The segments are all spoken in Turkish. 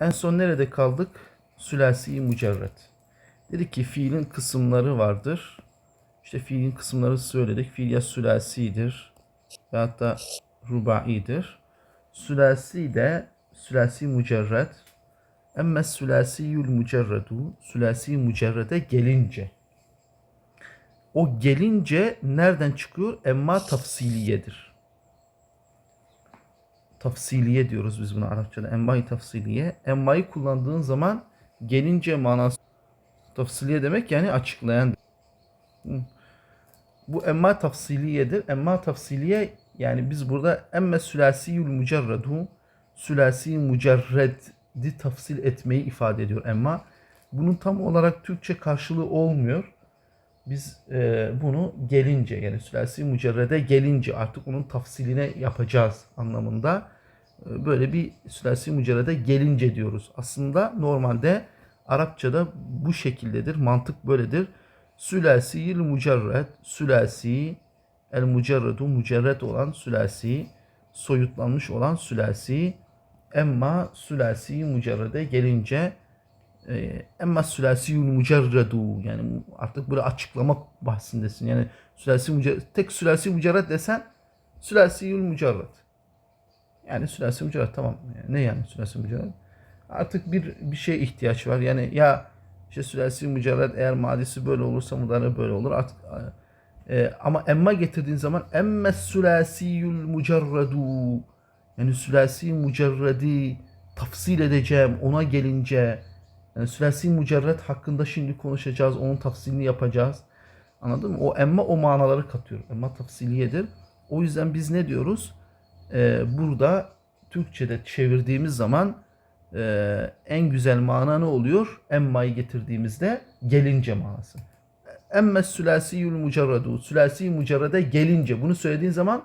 En son nerede kaldık? Sülasi mücerret. Dedik ki fiilin kısımları vardır. İşte fiilin kısımları söyledik. Fiil ya sülasidir ya hatta rubaidir. Sülasi de sülasi mücerret. Emme sülasiyül mücerredu sülasi mücerrede gelince. O gelince nereden çıkıyor? Emma tafsiliyedir. Tafsiliye diyoruz biz buna Arapçada. Emma'yı tafsiliye. Emma'yı kullandığın zaman gelince manası tafsiliye demek yani açıklayan. Bu emma tafsiliyedir. Emma tafsiliye yani biz burada emme sülasiyül mücerredu sülasi mücerredi tafsil etmeyi ifade ediyor emma. Bunun tam olarak Türkçe karşılığı olmuyor. Biz e, bunu gelince yani sülasi mücerrede gelince artık onun tafsiline yapacağız anlamında e, böyle bir sülasi mücerrede gelince diyoruz. Aslında normalde Arapçada bu şekildedir. Mantık böyledir. Sülasiyil mücerred, sülasi, el mücerredu mücerred olan sülasi, soyutlanmış olan sülasi, emma sülasi mücerrede gelince emma sülasiyül mücerredu yani artık böyle açıklama bahsindesin. Yani sülasi mücerred, tek sülasi mücerred desen sülasiyül mücerred. Yani sülasi mücerred tamam. Yani ne yani sülasi mücerred? Artık bir bir şeye ihtiyaç var. Yani ya işte sülasi mücerred eğer madisi böyle olursa mudare böyle olur. Artık e, ama emma getirdiğin zaman emme sülasiyül mücerredu yani sülasi mücerredi tafsil edeceğim ona gelince yani sülasi mücerred hakkında şimdi konuşacağız. Onun tafsilini yapacağız. Anladın mı? O emma o manaları katıyor. Emma tafsiliyedir. O yüzden biz ne diyoruz? Ee, burada Türkçe'de çevirdiğimiz zaman e, en güzel mana ne oluyor? Emma'yı getirdiğimizde gelince manası. Emme sülasiyül mücerredu. Sülasi mücerrede gelince. Bunu söylediğin zaman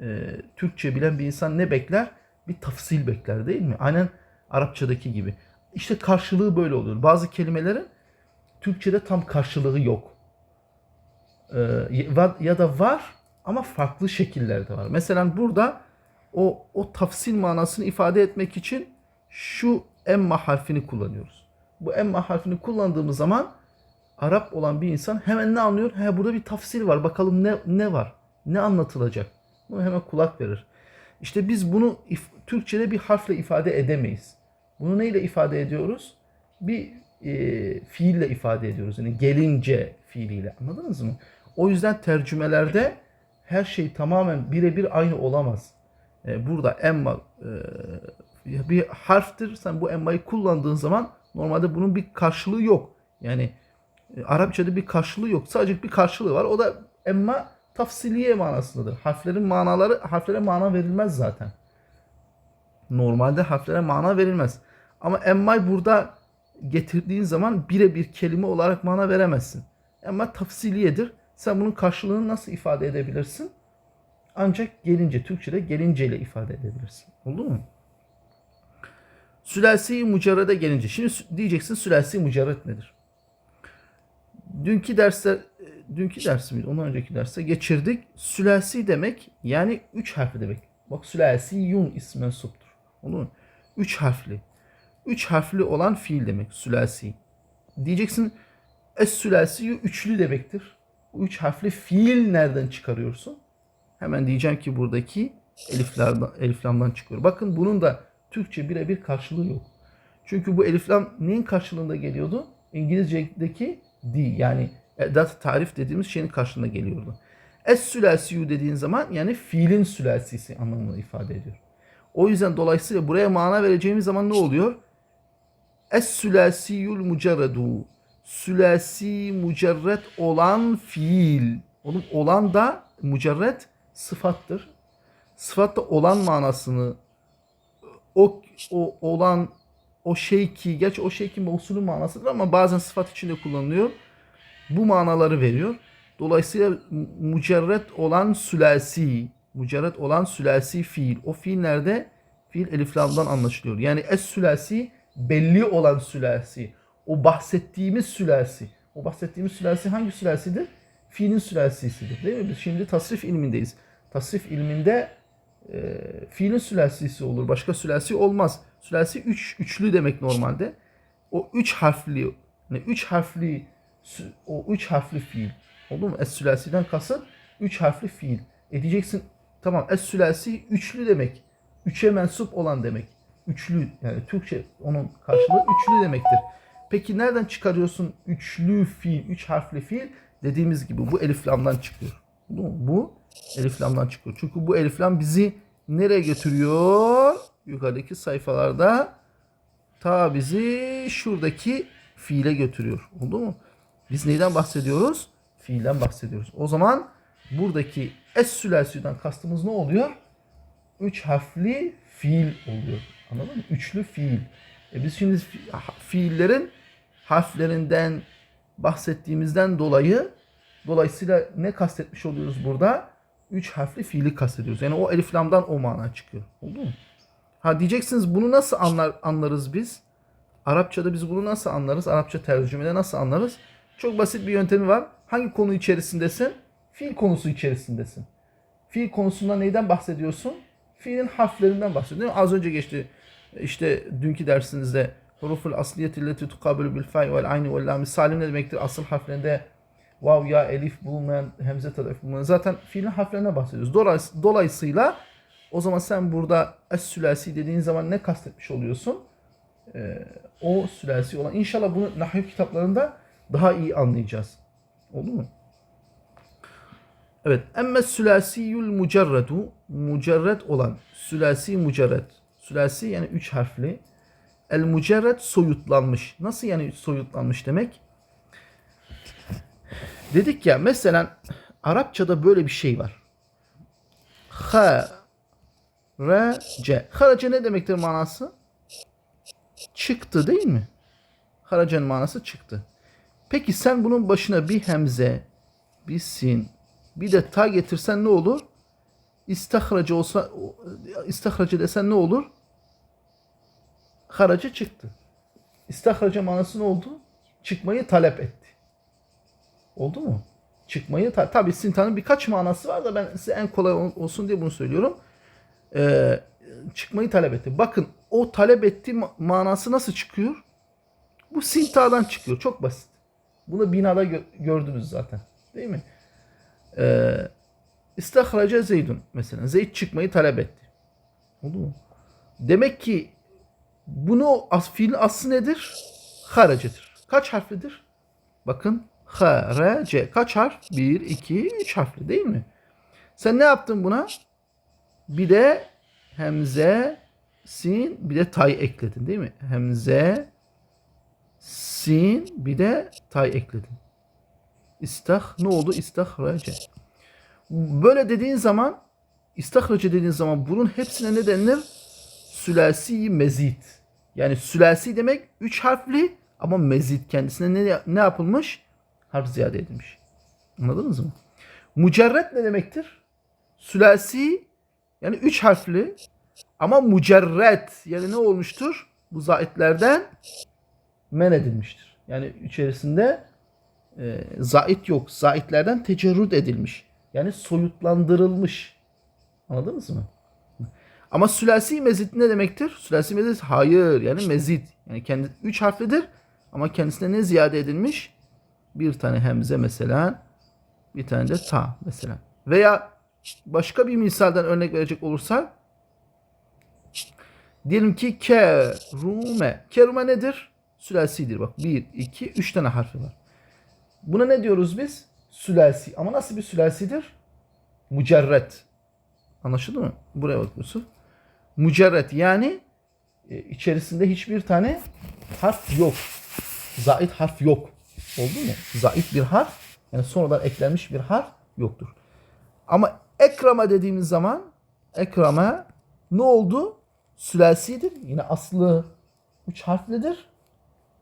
e, Türkçe bilen bir insan ne bekler? Bir tafsil bekler değil mi? Aynen Arapçadaki gibi. İşte karşılığı böyle oluyor. Bazı kelimelerin Türkçe'de tam karşılığı yok. Ee, ya da var ama farklı şekillerde var. Mesela burada o o tafsil manasını ifade etmek için şu emma harfini kullanıyoruz. Bu emma harfini kullandığımız zaman Arap olan bir insan hemen ne anlıyor? He burada bir tafsil var. Bakalım ne ne var? Ne anlatılacak? Bunu hemen kulak verir. İşte biz bunu Türkçe'de bir harfle ifade edemeyiz. Bunu neyle ifade ediyoruz? Bir e, fiille ifade ediyoruz. Yani gelince fiiliyle. Anladınız mı? O yüzden tercümelerde her şey tamamen birebir aynı olamaz. E, burada emma e, bir harftir. Sen bu emmayı kullandığın zaman normalde bunun bir karşılığı yok. Yani e, Arapçada bir karşılığı yok. Sadece bir karşılığı var. O da emma tafsiliye manasındadır. Harflerin manaları harflere mana verilmez zaten. Normalde harflere mana verilmez. Ama emmay burada getirdiğin zaman birebir kelime olarak mana veremezsin. Emma tafsiliyedir. Sen bunun karşılığını nasıl ifade edebilirsin? Ancak gelince, Türkçe'de gelinceyle ifade edebilirsin. Oldu mu? Sülasi mücerrede gelince. Şimdi diyeceksin sülasi mücerred nedir? Dünkü derste, dünkü ders miydi? Ondan önceki derste geçirdik. Sülasi demek yani üç harfli demek. Bak sülasi yun ismi mensuptur. Olur? Üç harfli. Üç harfli olan fiil demek sülasi. Diyeceksin es sülasi üçlü demektir. Bu üç harfli fiil nereden çıkarıyorsun? Hemen diyeceğim ki buradaki eliflerden, eliflamdan çıkıyor. Bakın bunun da Türkçe birebir karşılığı yok. Çünkü bu eliflam neyin karşılığında geliyordu? İngilizce'deki di yani edat tarif dediğimiz şeyin karşılığında geliyordu. Es sülasiyu dediğin zaman yani fiilin sülasisi anlamını ifade ediyor. O yüzden dolayısıyla buraya mana vereceğimiz zaman ne oluyor? Es sülasiyul mücerredu. Sülasi mücerred olan fiil. Onun olan da mücerred sıfattır. Sıfat da olan manasını o, o olan o şey ki, geç o şey ki mevsulü manasıdır ama bazen sıfat içinde kullanılıyor. Bu manaları veriyor. Dolayısıyla mücerred olan sülasi, mücerred olan sülasi fiil. O fiil nerede? Fiil eliflamdan anlaşılıyor. Yani es sülasi belli olan sülasi. O bahsettiğimiz sülasi. O bahsettiğimiz sülasi hangi sülasidir? Fiilin sülasisidir. Değil mi? Biz şimdi tasrif ilmindeyiz. Tasrif ilminde e, fiilin sülasisi olur. Başka sülasi olmaz. Sülasi üç, üçlü demek normalde. O üç harfli yani üç harfli o üç harfli fiil. Oldu mu? Es sülasiden kasıt üç harfli fiil. E diyeceksin tamam es sülasi üçlü demek. Üçe mensup olan demek. Üçlü yani Türkçe onun karşılığı üçlü demektir. Peki nereden çıkarıyorsun üçlü fiil, üç harfli fiil? Dediğimiz gibi bu elif lamdan çıkıyor. Bu elif lamdan çıkıyor. Çünkü bu elif lam bizi nereye götürüyor? Yukarıdaki sayfalarda ta bizi şuradaki fiile götürüyor. Oldu mu? Biz neyden bahsediyoruz? Fiilden bahsediyoruz. O zaman buradaki es sülasiden kastımız ne oluyor? Üç harfli fiil oluyor. Anladın mı? Üçlü fiil. E biz şimdi fiillerin harflerinden bahsettiğimizden dolayı dolayısıyla ne kastetmiş oluyoruz burada? Üç harfli fiili kastediyoruz. Yani o elif lamdan o mana çıkıyor. Oldu mu? Ha diyeceksiniz bunu nasıl anlar, anlarız biz? Arapçada biz bunu nasıl anlarız? Arapça tercümede nasıl anlarız? Çok basit bir yöntemi var. Hangi konu içerisindesin? Fiil konusu içerisindesin. Fiil konusunda neyden bahsediyorsun? Fiilin harflerinden bahsediyorsun. Az önce geçti. İşte dünkü dersinizde huruful asliyeti leti tukabilu bil fay vel ayni vel lam salim ne demektir? Asıl harflerinde vav ya elif bulunmayan hemze tarafı bulunmayan zaten fiilin harflerinden bahsediyoruz. Dolayıs- Dolayısıyla o zaman sen burada es sülasi dediğin zaman ne kastetmiş oluyorsun? Ee, o sülasi olan. İnşallah bunu nahiv kitaplarında daha iyi anlayacağız. Oldu mu? Evet. Emme sülasiyül mucerredu mucerred olan sülasi mucerred. Sülasi yani üç harfli. El mucerred soyutlanmış. Nasıl yani soyutlanmış demek? Dedik ya mesela Arapçada böyle bir şey var. Ha Harace. Harace ne demektir manası? Çıktı değil mi? Harace'nin manası çıktı. Peki sen bunun başına bir hemze, bir sin, bir de ta getirsen ne olur? İstahrace olsa, istahrace desen ne olur? Harace çıktı. İstahrace manası ne oldu? Çıkmayı talep etti. Oldu mu? Çıkmayı ta- tabii sintanın birkaç manası var da ben size en kolay ol- olsun diye bunu söylüyorum. Ee, çıkmayı talep etti. Bakın o talep ettiği ma- manası nasıl çıkıyor? Bu sintadan çıkıyor. Çok basit. Bunu binada gö- gördünüz zaten. Değil mi? Ee, İstahraca Zeydun mesela. Zeyd çıkmayı talep etti. Oldu mu? Demek ki bunu as, fiilin aslı nedir? Haracedir. Kaç harflidir? Bakın harace. Kaç harf? 1, 2, 3 harfli değil mi? Sen ne yaptın buna? Bir de hemze, sin, bir de tay ekledin değil mi? Hemze, sin, bir de tay ekledin. İstah ne oldu? İstahrace. Böyle dediğin zaman istahrace dediğin zaman bunun hepsine ne denilir? Sülasi mezit. Yani sülasi demek üç harfli ama mezit kendisine ne, ne yapılmış? Harf ziyade edilmiş. Anladınız mı? Mucerret ne demektir? Sülasi yani üç harfli ama mucerret yani ne olmuştur? Bu zaitlerden men edilmiştir. Yani içerisinde e, zait yok. Zaitlerden tecerrüt edilmiş. Yani soyutlandırılmış. Anladınız mı? Ama sülasi mezit ne demektir? Sülasi mezit hayır yani mezit. Yani kendi üç harflidir ama kendisine ne ziyade edilmiş? Bir tane hemze mesela, bir tane de ta mesela. Veya başka bir misalden örnek verecek olursak diyelim ki kerume. Kerume nedir? Sülasidir. Bak bir, iki, üç tane harfi var. Buna ne diyoruz biz? Sülasi. Ama nasıl bir sülasidir? Mücerret. Anlaşıldı mı? Buraya bakıyorsun. Mücerret yani e, içerisinde hiçbir tane harf yok. Zait harf yok. Oldu mu? Zait bir harf yani sonradan eklenmiş bir harf yoktur. Ama ekrama dediğimiz zaman ekrama ne oldu? Sülasidir. Yine aslı üç harflidir.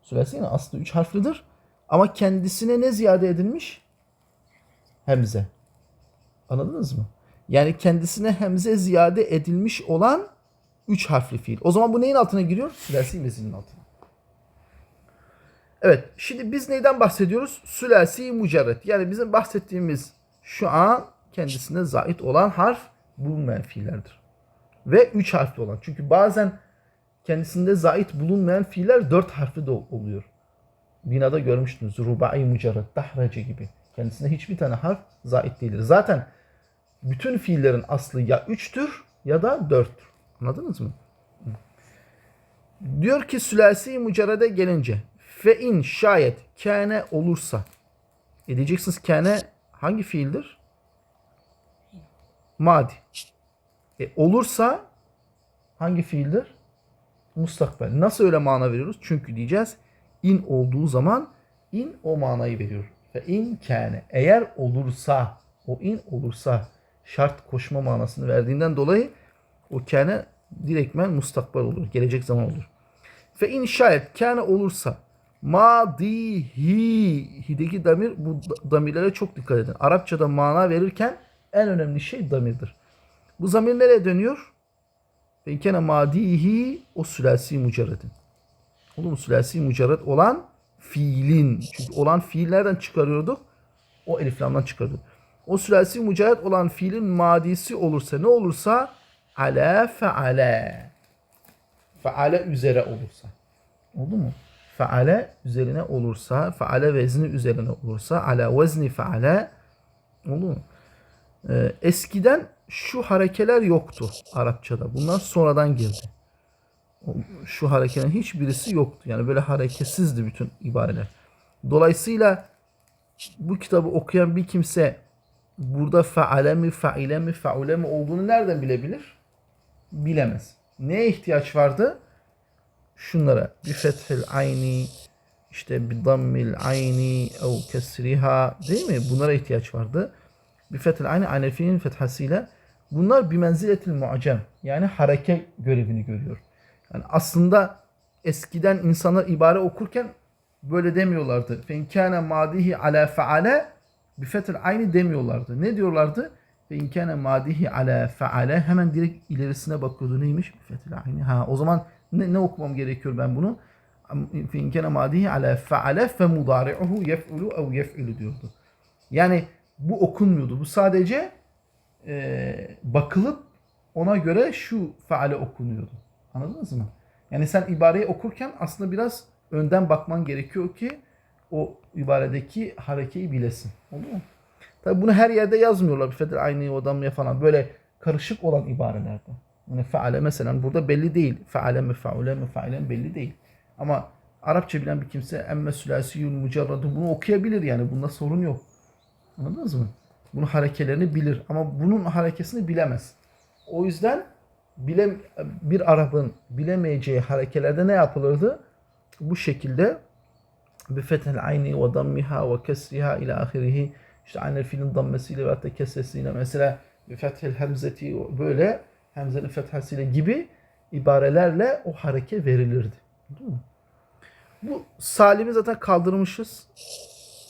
Sülasi yine aslı üç harflidir. Ama kendisine ne ziyade edilmiş? Hemze. Anladınız mı? Yani kendisine hemze ziyade edilmiş olan üç harfli fiil. O zaman bu neyin altına giriyor? Sülasi mezinin altına. Evet. Şimdi biz neyden bahsediyoruz? Sülasi mucerret. Yani bizim bahsettiğimiz şu an kendisine zait olan harf bulunmayan fiillerdir. Ve üç harfli olan. Çünkü bazen kendisinde zait bulunmayan fiiller dört harfli de oluyor. Binada görmüştünüz. Rubai mucarrad, dahrace gibi. Kendisinde hiçbir tane harf zait değildir. Zaten bütün fiillerin aslı ya üçtür ya da dörttür. Anladınız mı? Diyor ki sülasi mücerrede gelince fe in şayet kâne olursa e diyeceksiniz kâne hangi fiildir? Madi. E olursa hangi fiildir? Mustakbel. Nasıl öyle mana veriyoruz? Çünkü diyeceğiz in olduğu zaman in o manayı veriyor. Ve in kâne. Eğer olursa o in olursa şart koşma manasını verdiğinden dolayı o kâne direktmen mustakbel olur. Gelecek zaman olur. Ve in şayet kâne olursa madihi hideki damir bu da- damirlere çok dikkat edin. Arapçada mana verirken en önemli şey damirdir. Bu zamir nereye dönüyor? Ve in kâne madihi o sülasi mücerredin. Olur mu? Sülasi mücerred olan fiilin. Çünkü olan fiillerden çıkarıyorduk. O elif lamdan çıkarıyorduk. O sülasi mücerred olan fiilin madisi olursa ne olursa ala feale. Feale üzere olursa. Oldu mu? Feale üzerine olursa, feale vezni üzerine olursa, ala vezni feale oldu mu? Ee, eskiden şu harekeler yoktu Arapçada. Bunlar sonradan girdi. Şu harekelerin hiçbirisi yoktu. Yani böyle hareketsizdi bütün ibareler. Dolayısıyla bu kitabı okuyan bir kimse burada faale mi, faile mi, faule mi olduğunu nereden bilebilir? Bilemez. Neye ihtiyaç vardı? Şunlara. Bir fethil ayni, işte bir dammil ayni, ev kesriha değil mi? Bunlara ihtiyaç vardı. Bir fethil ayni, aynel fiilin fethasıyla. Bunlar bir menziletil muacem. Yani hareke görevini görüyor. Yani aslında eskiden insanlar ibare okurken böyle demiyorlardı. Fe in kana madihi ala faale bi fetil ayni demiyorlardı. Ne diyorlardı? Kana madihi ala faale hemen direkt ilerisine bakıyordu. Neymiş? Bi fetil ayni. Ha o zaman ne, ne okumam gerekiyor ben bunu? Fe madihi ala faale fe mudari'uhu yef'ulu ev yef'ilu diyordu. Yani bu okunmuyordu. Bu sadece e, bakılıp ona göre şu faale okunuyordu. Anladınız mı? Yani sen ibareyi okurken aslında biraz önden bakman gerekiyor ki o ibaredeki harekeyi bilesin. Oldu mu? Tabi bunu her yerde yazmıyorlar. Bir fedel aynı odamya falan. Böyle karışık olan ibarelerde. Yani faale mesela burada belli değil. Faale mi faule mi faile mi belli değil. Ama Arapça bilen bir kimse emme sülasiyül mücerradu bunu okuyabilir yani. Bunda sorun yok. Anladınız mı? Bunun harekelerini bilir ama bunun harekesini bilemez. O yüzden bile, bir Arap'ın bilemeyeceği harekelerde ne yapılırdı? Bu şekilde bir fethel ayni ve dammiha ve kesriha ila ahirihi işte aynı fiilin dammesiyle ve hatta mesela bir fethel hemzeti böyle hemzenin fethasiyle gibi ibarelerle o hareke verilirdi. Bu salimi zaten kaldırmışız.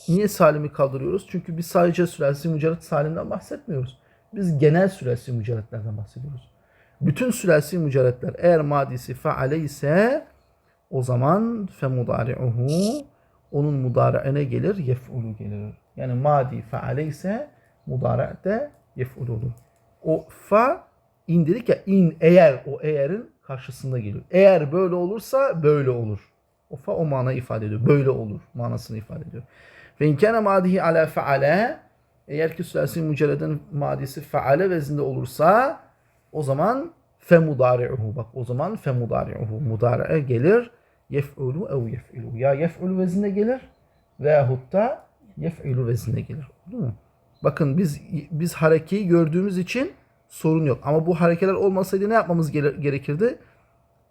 Niye salimi kaldırıyoruz? Çünkü biz sadece sülasi mücerret salimden bahsetmiyoruz. Biz genel sülasi mücerretlerden bahsediyoruz. Bütün sülasi mücerretler eğer madisi faale ise o zaman fe mudari'uhu onun mudari'ine gelir yef'ulu gelir. Yani madi faale ise mudari'de yef'ul olur. O fa indirik ya in eğer o eğerin karşısında geliyor. Eğer böyle olursa böyle olur. O fa o manayı ifade ediyor. Böyle olur manasını ifade ediyor. Ve in kana madihi ala faale eğer ki sülasi mücerreden madisi faale vezinde olursa o zaman fe mudari'uhu bak o zaman fe mudari'uhu mudari'e gelir yef'ulu ev yef'ilu ya yef'ulu vezinde gelir veyahut da yef'ilu vezinde gelir. Değil mi? Bakın biz biz harekeyi gördüğümüz için sorun yok. Ama bu harekeler olmasaydı ne yapmamız gere- gerekirdi?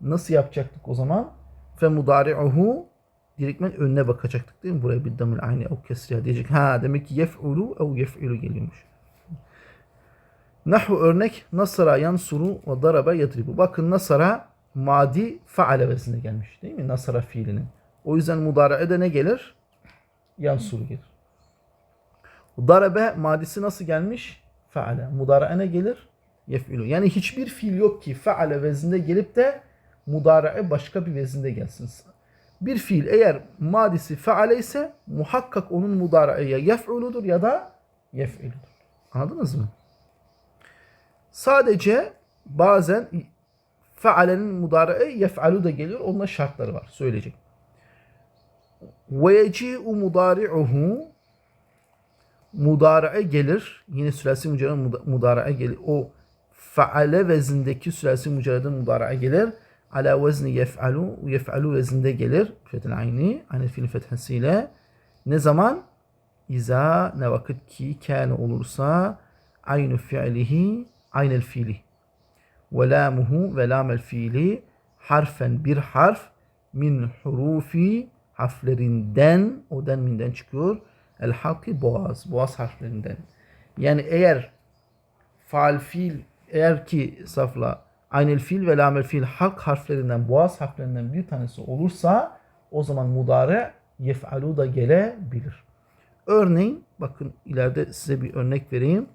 Nasıl yapacaktık o zaman? Fe mudari'uhu direktmen önüne bakacaktık değil mi? Buraya bir damil aynı ev kesriya diyecek. Ha demek ki yef'ulu ev yef'ilu geliyormuş. Nahu örnek nasara yansuru ve darabe yadribu. Bakın nasara madi faale vezine gelmiş değil mi? Nasara fiilinin. O yüzden mudare'de ne gelir? Yansuru gelir. Darabe madisi nasıl gelmiş? Faale. Mudare'e ne gelir? Yef'ilu. Yani hiçbir fiil yok ki faale vezinde gelip de mudare'e başka bir vezinde gelsin. Bir fiil eğer madisi faale ise muhakkak onun mudare'e ya yef'uludur ya da yef'iludur. Anladınız mı? Sadece bazen fealenin mudari'i yef'alu da geliyor. Onunla şartları var. Söyleyecek. Ve yeci'u mudari'uhu mudari'e gelir. Yine sülasi mücerred mudari'e gelir. O faale vezindeki sülasi mücerredin mudari'e gelir. Ala vezni yef'alu. Yef'alu vezinde gelir. Fethel ayni. Aynı fiil fethesiyle. Ne zaman? İza ne vakit ki kâne olursa aynı fiilihi aynel fiili. Ve lamuhu ve lamel fiili harfen bir harf min hurufi harflerinden o den minden çıkıyor. El halki boğaz. Boğaz harflerinden. Yani eğer faal fiil eğer ki safla aynel fiil ve lamel fiil halk harflerinden boğaz harflerinden bir tanesi olursa o zaman mudare yef'alu da gelebilir. Örneğin bakın ileride size bir örnek vereyim.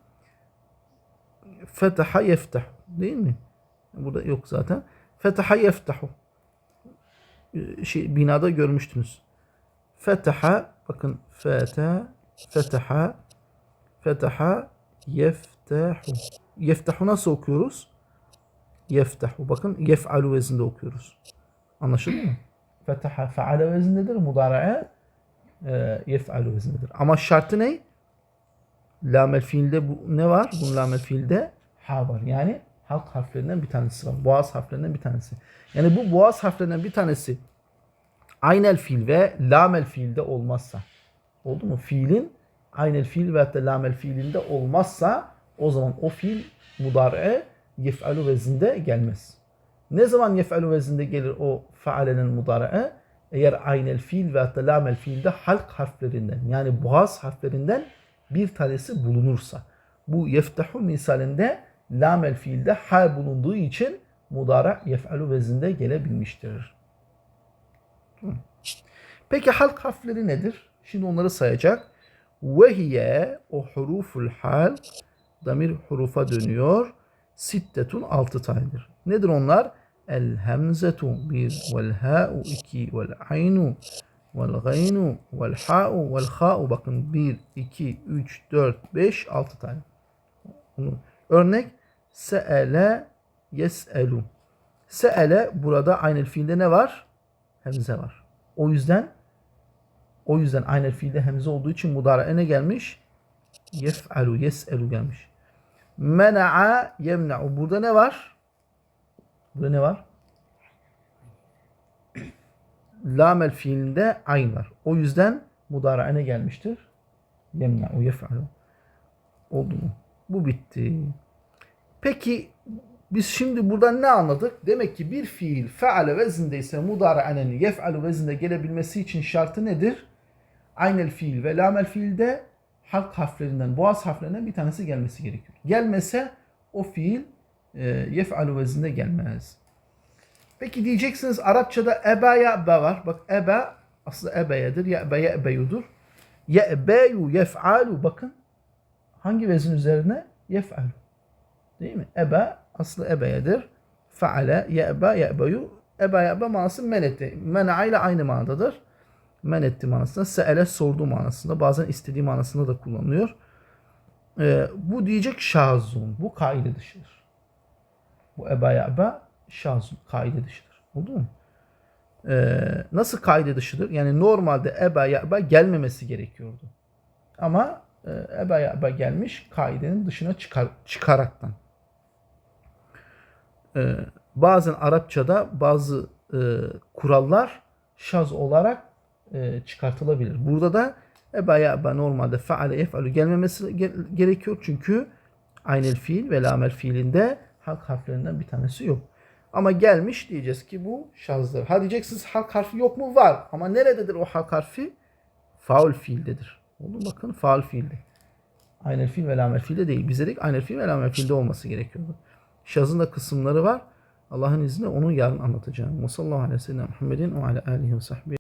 Fetaha yeftahu değil mi? Burada yok zaten. Fetaha yeftahu. Şey, binada görmüştünüz. Fetaha bakın feta fetaha fetaha yeftahu. Yeftahu nasıl okuyoruz? Yeftahu. Bakın yef'alu vezinde okuyoruz. Anlaşıldı mı? Fetaha feale vezindedir. Mudara'a e, yef'alu vezindedir. Ama şartı ne? Lamel fiilde bu ne var? Bu lamel fiilde ha var. Yani halk harflerinden bir tanesi var. Boğaz harflerinden bir tanesi. Yani bu boğaz harflerinden bir tanesi aynel fiil ve lamel fiilde olmazsa oldu mu? Fiilin aynel fiil ve hatta lamel fiilinde olmazsa o zaman o fiil mudari'e yef'alu vezinde gelmez. Ne zaman yef'alu vezinde gelir o faalenin mudari'e? Eğer aynel fiil ve hatta lamel fiilde halk harflerinden yani boğaz harflerinden bir tanesi bulunursa. Bu yeftahu misalinde lamel fiilde hal bulunduğu için mudara yef'alu vezinde gelebilmiştir. Peki halk harfleri nedir? Şimdi onları sayacak. Vehiye o huruful hal damir hurufa dönüyor. Sittetun altı tanedir. Nedir onlar? El hemzetu bir, vel ha'u iki, vel aynu, vel gaynu, vel ha'u, vel ha'u. Bakın bir, iki, üç, dört, beş, altı tane. Örnek se'ele yes'elu. Se'ele burada aynı fiilde ne var? Hemze var. O yüzden o yüzden aynı fiilde hemze olduğu için mudarae ne gelmiş? Yef'alu, yes'elu gelmiş. Mena'a yemna'u. Burada ne var? Burada ne var? Lamel fiilinde ayn var. O yüzden mudarae ne gelmiştir? Yemna'u, yef'alu. Oldu mu? Bu bitti. Peki biz şimdi buradan ne anladık? Demek ki bir fiil feale vezindeyse mudara'anen yef'alu vezinde gelebilmesi için şartı nedir? Aynel fiil ve lamel fiilde halk harflerinden, boğaz harflerinden bir tanesi gelmesi gerekiyor. Gelmese o fiil e, yef'alu vezinde gelmez. Peki diyeceksiniz Arapçada eba ya'ba var. Bak eba aslında ebeyedir. Ya'ba ya'beyudur. Ya'beyu yef'alu bakın. Hangi vezin üzerine? Yef'alu. Değil mi? Ebe aslı ebeyedir. Faale, ye'be, ye'beyu. Ebe, ye'be manası men etti. Mena'a ile aynı manadadır. Men etti manasında. Se'ele sordu manasında. Bazen istediği manasında da kullanılıyor. Ee, bu diyecek şazun. Bu kaide dışıdır. Bu ebe, ye'be şazun. Kaide dışıdır. Oldu mu? Ee, nasıl kaide dışıdır? Yani normalde ebe, ye'be gelmemesi gerekiyordu. Ama e, ebe, ye'be gelmiş kaidenin dışına çıkar, çıkaraktan. Ee, bazen Arapçada bazı e, kurallar şaz olarak e, çıkartılabilir. Burada da eba ya'ba normalde faale yef'alu gelmemesi ge- gerekiyor çünkü aynel fiil ve lamel fiilinde halk harflerinden bir tanesi yok. Ama gelmiş diyeceğiz ki bu şazdır. Ha diyeceksiniz halk harfi yok mu? Var. Ama nerededir o halk harfi? Faul fiildedir. Oldu mu? bakın faul fiilde. Aynel fiil ve lamel fiilde değil. Biz dedik aynel fiil ve lamel fiilde olması gerekiyordu. Şazın da kısımları var. Allah'ın izniyle onu yarın anlatacağım. Ve sallallahu aleyhi ve sellem Muhammedin ve ala alihi ve sahbihi.